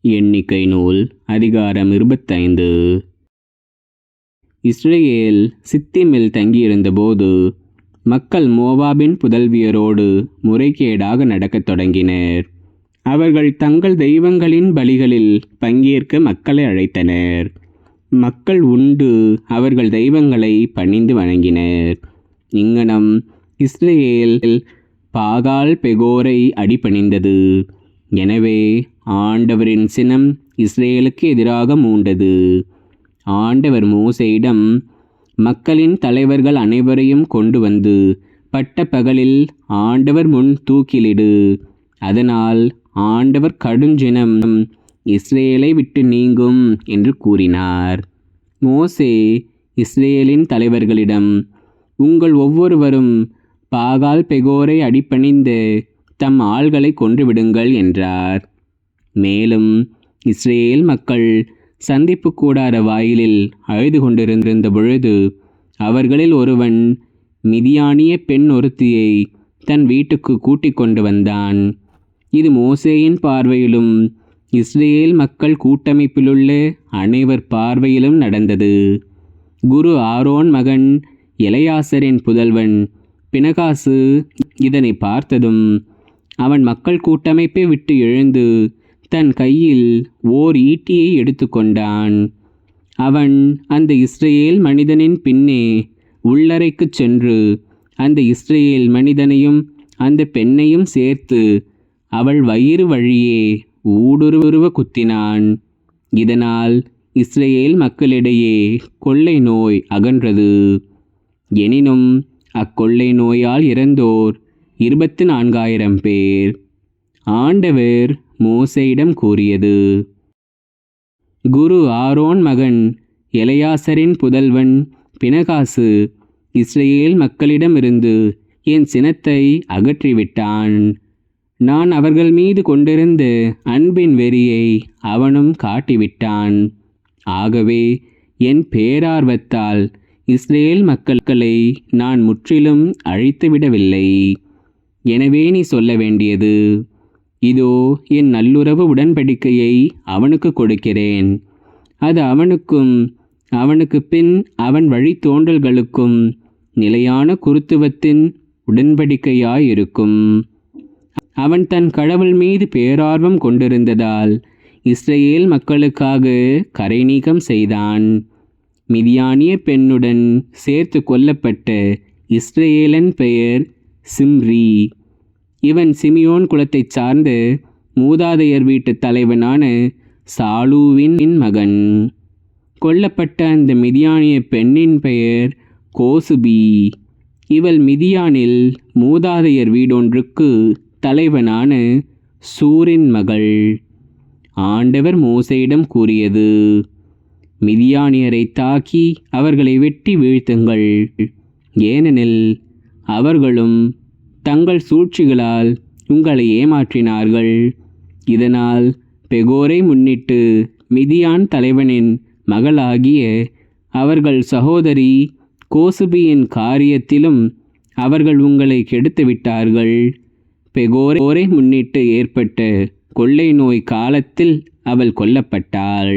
எண்ணிக்கை நூல் அதிகாரம் இருபத்தைந்து. இஸ்ரேல் சித்திமில் தங்கியிருந்தபோது மக்கள் மோவாபின் புதல்வியரோடு முறைகேடாக நடக்கத் தொடங்கினர். அவர்கள் தங்கள் தெய்வங்களின் பலிகளில் பங்கேற்க மக்களை அழைத்தனர். மக்கள் உண்டு அவர்கள் தெய்வங்களை பணிந்து வணங்கினர். இங்கனம் இஸ்ரேல் பாகால் பெகோரை அடிபணிந்தது. எனவே ஆண்டவரின் சினம் இஸ்ரேலுக்கு எதிராக மூண்டது. ஆண்டவர் மோசையிடம் மக்களின் தலைவர்கள் அனைவரையும் கொண்டு வந்து பட்ட பகலில் ஆண்டவர் முன் தூக்கிலிடு. அதனால் ஆண்டவர் கடுஞ்சினம் இஸ்ரேலை விட்டு நீங்கும் என்று கூறினார். மோசே இஸ்ரேலின் தலைவர்களிடம் உங்கள் ஒவ்வொருவரும் பாகால் பெகோரை அடிப்பணிந்து தம் ஆள்களை கொன்றுவிடுங்கள் என்றார். மேலும் இஸ்ரேல் மக்கள் சந்திப்பு கூடார வாயிலில் அழுது கொண்டிருந்திருந்த பொழுது அவர்களில் ஒருவன் மிதியானிய பெண் ஒருத்தியை தன் வீட்டுக்கு கூட்டிக் கொண்டு வந்தான். இது மோசேயின் பார்வையிலும் இஸ்ரேல் மக்கள் கூட்டமைப்பிலுள்ள அனைவர் பார்வையிலும் நடந்தது. குரு ஆரோன் மகன் எலையாசரின் புதல்வன் பினகாசு இதனை பார்த்ததும் அவன் மக்கள் கூட்டமைப்பை விட்டு எழுந்து தன் கையில் ஓர் ஈட்டியை எடுத்துக்கொண்டான். அவன் அந்த இஸ்ரேல் மனிதனின் பின்னே உள்ளறைக்குச் சென்று அந்த இஸ்ரேல் மனிதனையும் அந்த பெண்ணையும் சேர்த்து அவள் வயிறு வழியே ஊடுருவ குத்தினான். இதனால் இஸ்ரேல் மக்களிடையே கொள்ளை நோய் அகன்றது. எனினும் அக்கொள்ளை நோயால் இறந்தோர் இருபத்து நான்காயிரம் பேர். ஆண்டவர் மோசையிடம் கூறியது குரு ஆரோன் மகன் எலையாசரின் புதல்வன் பினகாசு இஸ்ரேல் மக்களிடமிருந்து என் சினத்தை அகற்றிவிட்டான். நான் அவர்கள் மீது கொண்டிருந்த அன்பின் வெறியை அவனும் காட்டிவிட்டான். ஆகவே என் பேரார்வத்தால் இஸ்ரேல் மக்களை நான் முற்றிலும் அழித்துவிடவில்லை. எனவே நீ சொல்ல வேண்டியது இதோ என் நல்லுறவு உடன்படிக்கையை அவனுக்கு கொடுக்கிறேன். அது அவனுக்கும் அவனுக்கு பின் அவன் வழித்தோன்றல்களுக்கும் நிலையான குருத்துவத்தின் உடன்படிக்கையாயிருக்கும். அவன் தன் கடவுள் மீது பேரார்வம் கொண்டிருந்ததால் இஸ்ரேல் மக்களுக்காக கரை நீக்கம் செய்தான். மிதியானிய பெண்ணுடன் சேர்த்து கொல்லப்பட்ட இஸ்ரேலன் பெயர் சிம்ரி. இவன் சிமியோன் குலத்தைச் சார்ந்த மூதாதையர் வீட்டு தலைவனான சாலூவின் மகன். கொல்லப்பட்ட அந்த மிதியானிய பெண்ணின் பெயர் கோசுபி. இவள் மிதியானில் மூதாதையர் வீடொன்றுக்கு தலைவனான சூரின் மகள். ஆண்டவர் மோசையிடம் கூறியது. மிதியானியரை தாக்கி அவர்களை வெட்டி வீழ்த்துங்கள். ஏனெனில் அவர்களும் தங்கள் சூழ்ச்சிகளால் உங்களை ஏமாற்றினார்கள். இதனால் பெகோரை முன்னிட்டு மிதியான் தலைவனின் மகளாகிய அவர்கள் சகோதரி கோசுபியின் காரியத்திலும் அவர்கள் உங்களை கெடுத்து விட்டார்கள் பெகோரை முன்னிட்டு ஏற்பட்ட கொள்ளை நோய் காலத்தில் அவள் கொல்லப்பட்டாள்.